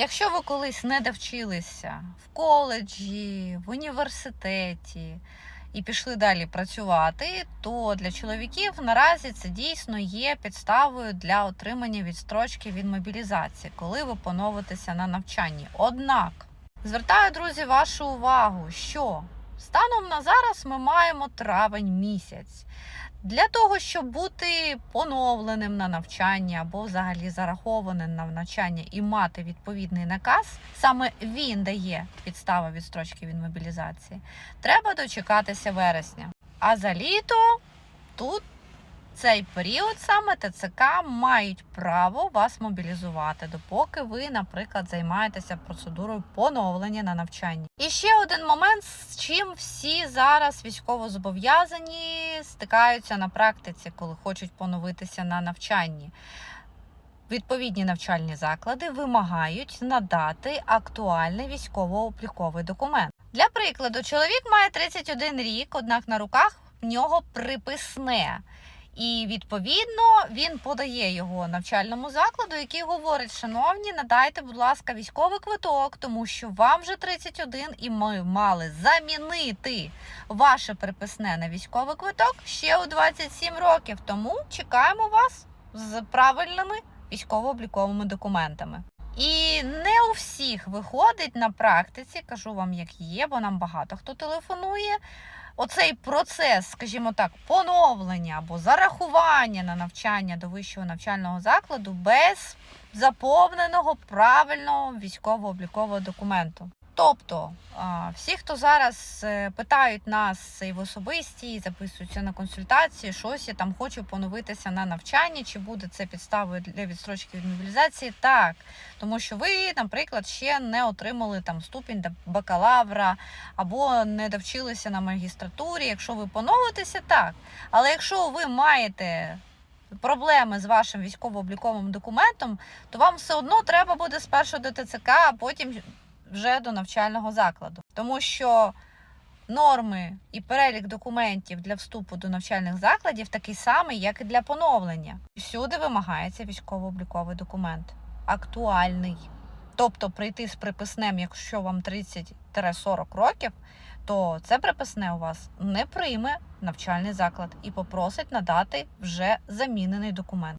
Якщо ви колись не довчилися в коледжі, в університеті і пішли далі працювати, то для чоловіків наразі це дійсно є підставою для отримання відстрочки від мобілізації, коли ви поновитеся на навчанні. Однак звертаю, друзі, вашу увагу, що станом на зараз ми маємо травень місяць. Для того, щоб бути поновленим на навчання або взагалі зарахованим на навчання і мати відповідний наказ, саме він дає підставу відстрочки від мобілізації, треба дочекатися вересня. А за літо тут цей період саме ТЦК мають право вас мобілізувати, допоки ви, наприклад, займаєтеся процедурою поновлення на навчанні. І ще один момент, з чим всі зараз військовозобов'язані стикаються на практиці, коли хочуть поновитися на навчанні. Відповідні навчальні заклади вимагають надати актуальний військово-обліковий документ. Для прикладу, чоловік має 31 рік, однак на руках в нього приписне. І відповідно він подає його навчальному закладу, який говорить: шановні, надайте, будь ласка, військовий квиток, тому що вам вже 31, і ми мали замінити ваше приписне на військовий квиток ще у 27 років. Тому чекаємо вас з правильними військово-обліковими документами. І не у всіх виходить на практиці, кажу вам, як є, бо нам багато хто телефонує. Оцей процес, скажімо так, поновлення або зарахування на навчання до вищого навчального закладу без заповненого правильного військово-облікового документу. Тобто, всі, хто зараз е, питають нас і в особисті, і записуються на консультації, щось я там хочу поновитися на навчанні, чи буде це підставою для відстрочки від мобілізації, так. Тому що ви, наприклад, ще не отримали там ступінь бакалавра або не довчилися на магістратурі. Якщо ви поновитеся, так. Але якщо ви маєте проблеми з вашим військово-обліковим документом, то вам все одно треба буде спершу до ТЦК, а потім вже до навчального закладу. Тому що норми і перелік документів для вступу до навчальних закладів такий самий, як і для поновлення. Всюди вимагається військово-обліковий документ. Актуальний. Тобто прийти з приписнем, якщо вам 30-40 років, то це приписне у вас не прийме навчальний заклад і попросить надати вже замінений документ.